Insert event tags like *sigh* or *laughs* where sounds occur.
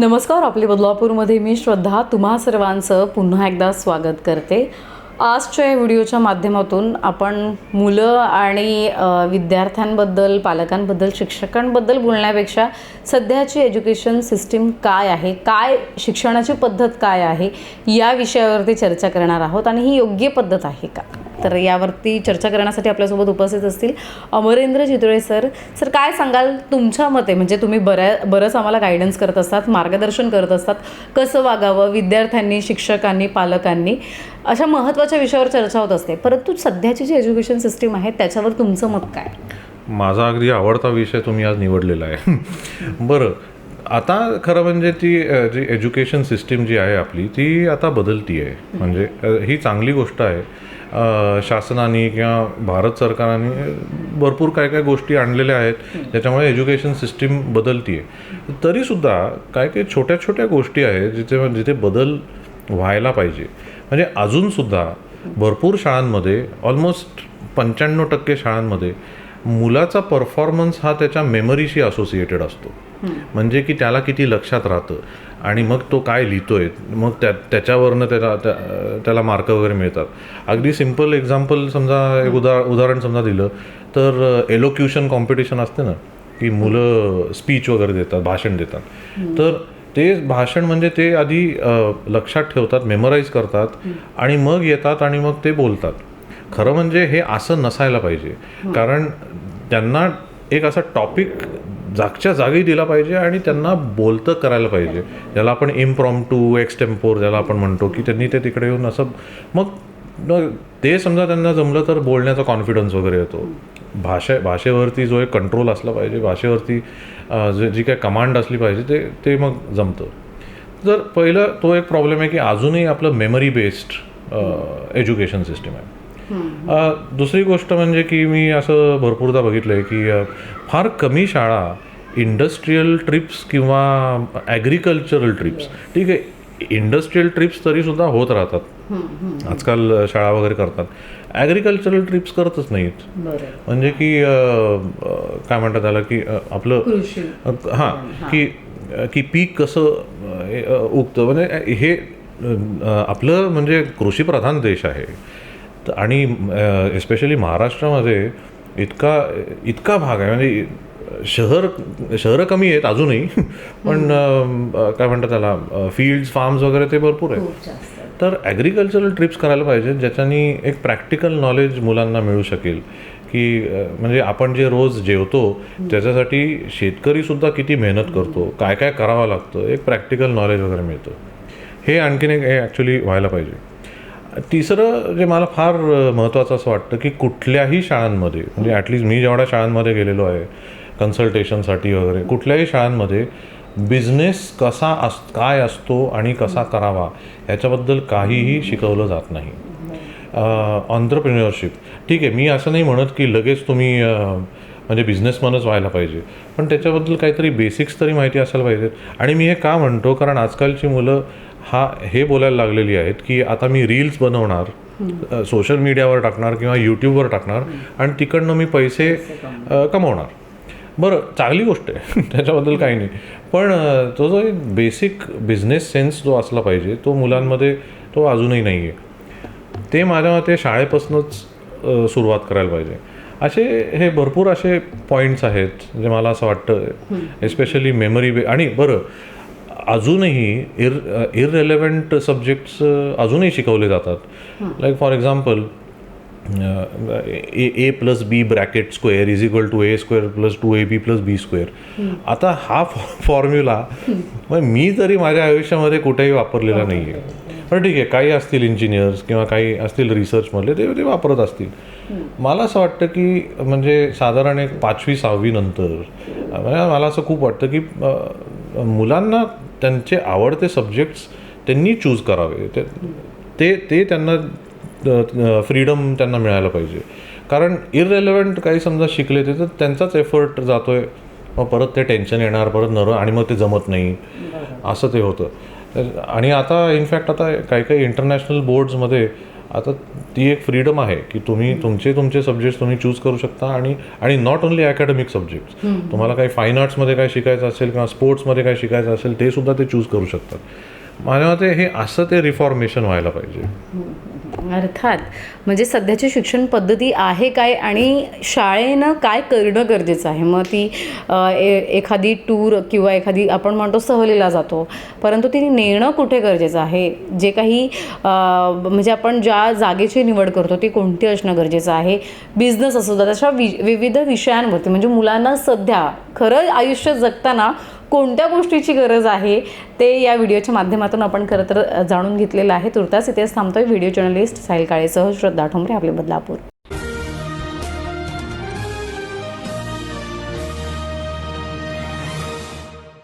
नमस्कार आपले बदलापूरमध्ये मी श्रद्धा. तुम्हा सर्वांचं पुन्हा एकदा स्वागत करते. आजच्या या व्हिडिओच्या माध्यमातून आपण मुलं आणि विद्यार्थ्यांबद्दल पालकांबद्दल शिक्षकांबद्दल बोलण्यापेक्षा सध्याची एज्युकेशन सिस्टीम काय आहे काय शिक्षणाची पद्धत काय आहे या विषयावरती चर्चा करणार आहोत. आणि ही योग्य पद्धत आहे का? तर यावरती चर्चा करण्यासाठी आपल्यासोबत उपस्थित असतील अमरेंद्र चितुळे सर. सर काय सांगाल तुमच्या मते? म्हणजे तुम्ही बऱ्या बरंच आम्हाला गायडन्स करत असतात मार्गदर्शन करत असतात. कसं वागावं? विद्यार्थ्यांनी शिक्षकांनी पालकांनी? अशा महत्त्वाच्या विषयावर चर्चा होत असते. परंतु सध्याची जी एज्युकेशन सिस्टीम आहे त्याच्यावर तुमचं मत काय? माझा अगदी आवडता विषय तुम्ही आज निवडलेला आहे. *laughs* बरं आता खरं म्हणजे ती जी एज्युकेशन सिस्टीम जी आहे आपली ती आता बदलती आहे. म्हणजे ही चांगली गोष्ट आहे. शासनाने किंवा भारत सरकारने भरपूर काय काय गोष्टी आणलेल्या आहेत ज्याच्यामुळे एज्युकेशन सिस्टीम बदलती आहे. तरीसुद्धा काय काय छोट्या छोट्या गोष्टी आहेत जिथे जिथे बदल व्हायला पाहिजे. म्हणजे अजूनसुद्धा भरपूर शाळांमध्ये ऑलमोस्ट पंच्याण्णव टक्के शाळांमध्ये मुलाचा परफॉर्मन्स हा त्याच्या मेमरीशी असोसिएटेड असतो. म्हणजे की त्याला किती लक्षात राहतं. आणि मग तो काय लिहितोय मग त्या त्याच्यावरनं त्याला त्या- त्याला मार्क वगैरे मिळतात. अगदी सिंपल एक्झाम्पल समजा एक उदा उदाहरण समजा दिलं तर एलोक्युशन कॉम्पिटिशन असते ना की मुलं स्पीच वगैरे देतात भाषण देतात. तर ते भाषण म्हणजे ते आधी लक्षात ठेवतात मेमराईज करतात आणि मग येतात आणि मग ते बोलतात. खरं म्हणजे हे असं नसायला पाहिजे. कारण त्यांना एक असा टॉपिक जागच्या जागी दिला पाहिजे आणि त्यांना बोलतं करायला पाहिजे. ज्याला आपण इम्प्रॉम टू एक्सटेम्पोर ज्याला आपण म्हणतो की त्यांनी ते तिकडे येऊन असं मग ते समजा त्यांना जमलं तर बोलण्याचा कॉन्फिडन्स वगैरे येतो. भाषे भाषेवरती जो एक कंट्रोल असला पाहिजे भाषेवरती जे जी काय कमांड असली पाहिजे ते ते मग जमतं. जर पहिलं तो एक प्रॉब्लेम आहे की अजूनही आपलं मेमरी बेस्ड एज्युकेशन सिस्टीम आहे. दुसरी गोष्ट म्हणजे की मी असं भरपूरदा बघितलं आहे की फार कमी शाळा इंडस्ट्रीयल ट्रिप्स किंवा ॲग्रिकल्चरल ट्रिप्स ठीक आहे इंडस्ट्रीयल ट्रिप्स तरीसुद्धा होत राहतात. आजकाल शाळा वगैरे करतात. ॲग्रिकल्चरल ट्रिप्स करतच नाहीत. म्हणजे की काय म्हणतात त्याला की आपलं हां की की पीक कसं उगतं. म्हणजे हे आपलं म्हणजे कृषीप्रधान देश आहे. तर आणि एस्पेशली महाराष्ट्रामध्ये इतका इतका भाग आहे. म्हणजे शहर शहरं कमी आहेत अजूनही *laughs* पण काय म्हणतात त्याला फील्ड्स फार्म्स वगैरे ते भरपूर आहे खूप जास्त. तर ॲग्रिकल्चरल ट्रिप्स करायला पाहिजे ज्याच्यानी एक प्रॅक्टिकल नॉलेज मुलांना मिळू शकेल. की म्हणजे आपण जे रोज जेवतो त्याच्यासाठी शेतकरीसुद्धा किती मेहनत करतो काय काय करावं लागतं एक प्रॅक्टिकल नॉलेज वगैरे मिळतं. हे आणखीन एक ॲक्च्युली व्हायला पाहिजे. तिसरं जे मला फार महत्त्वाचं असं वाटतं की कुठल्याही शाळांमध्ये म्हणजे ॲटलिस्ट मी जेवढ्या शाळांमध्ये गेलेलो आहे कन्सल्टेशनसाठी वगैरे कुठल्याही शाळांमध्ये बिझनेस कसा अस काय असतो आणि कसा करावा याच्याबद्दल काहीही शिकवलं जात नाही. ऑन्टरप्रिन्युअरशिप ठीक आहे मी असं नाही म्हणत की लगेच तुम्ही म्हणजे बिझनेसमनच व्हायला पाहिजे पण त्याच्याबद्दल काहीतरी बेसिक्स तरी माहिती असायला पाहिजेत. आणि मी हे का म्हणतो? कारण आजकालची मुलं हा हे बोलायला लागलेली आहेत की आता मी रील्स बनवणार सोशल मीडियावर टाकणार किंवा यूट्यूबवर टाकणार आणि तिकडनं मी पैसे कमवणार. बरं चांगली गोष्ट आहे. *laughs* त्याच्याबद्दल काही नाही. पण तो जो एक बेसिक बिझनेस सेन्स जो असला पाहिजे तो मुलांमध्ये तो अजूनही नाही आहे ते माझ्या मते शाळेपासूनच सुरुवात करायला पाहिजे. असे हे भरपूर असे पॉईंट्स आहेत जे मला असं वाटतं एस्पेशली मेमरी बे आणि बरं अजूनही इर इररेलेवंट सब्जेक्ट्स अजूनही शिकवले जातात. Like for example a a plus b bracket square is equal to a square plus two a b plus b square आता हा फॉर्म्युला मग मी तरी माझ्या आयुष्यामध्ये कुठेही वापरलेला नाही. आहे पण ठीक आहे. काही असतील इंजिनियर्स किंवा काही असतील रिसर्चमधले ते ते वापरत असतील. मला असं वाटतं की म्हणजे साधारण एक पाचवी सहावी नंतर मला असं खूप वाटतं की मुलांना त्यांचे आवडते सब्जेक्ट्स त्यांनी चूज करावे. ते- ते ते त्यांना फ्रीडम त्यांना मिळायला पाहिजे. कारण इररेलेवंट काही समजा शिकले ते तर त्यांचाच एफर्ट जातोय. मग परत ते टेन्शन येणार परत नर आणि मग ते जमत नाही. असं ते होतं. आणि आता इनफॅक्ट आता काही काही इंटरनॅशनल बोर्ड्समध्ये आता ती एक फ्रीडम आहे की तुम्ही तुमचे तुमचे सब्जेक्ट तुम्ही चूज करू शकता आणि आणि नॉट ओन्ली अकॅडमिक सब्जेक्ट तुम्हाला काही फाईन आर्ट्समध्ये काय शिकायचं असेल किंवा स्पोर्ट्समध्ये काय शिकायचं असेल ते सुद्धा ते चूज करू शकतात. माझ्या मते हे असं ते रिफॉर्मेशन व्हायला पाहिजे. अर्थात म्हणजे सध्याची शिक्षण पद्धती आहे काय आणि शाळेनं काय करणं गरजेचं आहे? मग ती ए- एखादी टूर किंवा एखादी आपण म्हणतो सहलीला जातो परंतु ती नेणं कुठे गरजेचं आहे? जे काही म्हणजे आपण ज्या जागेची निवड करतो ती कोणती असणं गरजेचं आहे? बिझनेस असू द्या तशा वि विविध विषयांवरती म्हणजे मुलांना सध्या खरं आयुष्य जगताना कोणत्या गोष्टीची गरज आहे ते या व्हिडिओच्या माध्यमातून आपण खरं तर जाणून घेतलेलं आहे. तुर्तास इथेच थांबतोय. व्हिडिओ जर्नलिस्ट साहिल काळेसह श्रद्धा ठोंबरे आपले बदलापूर.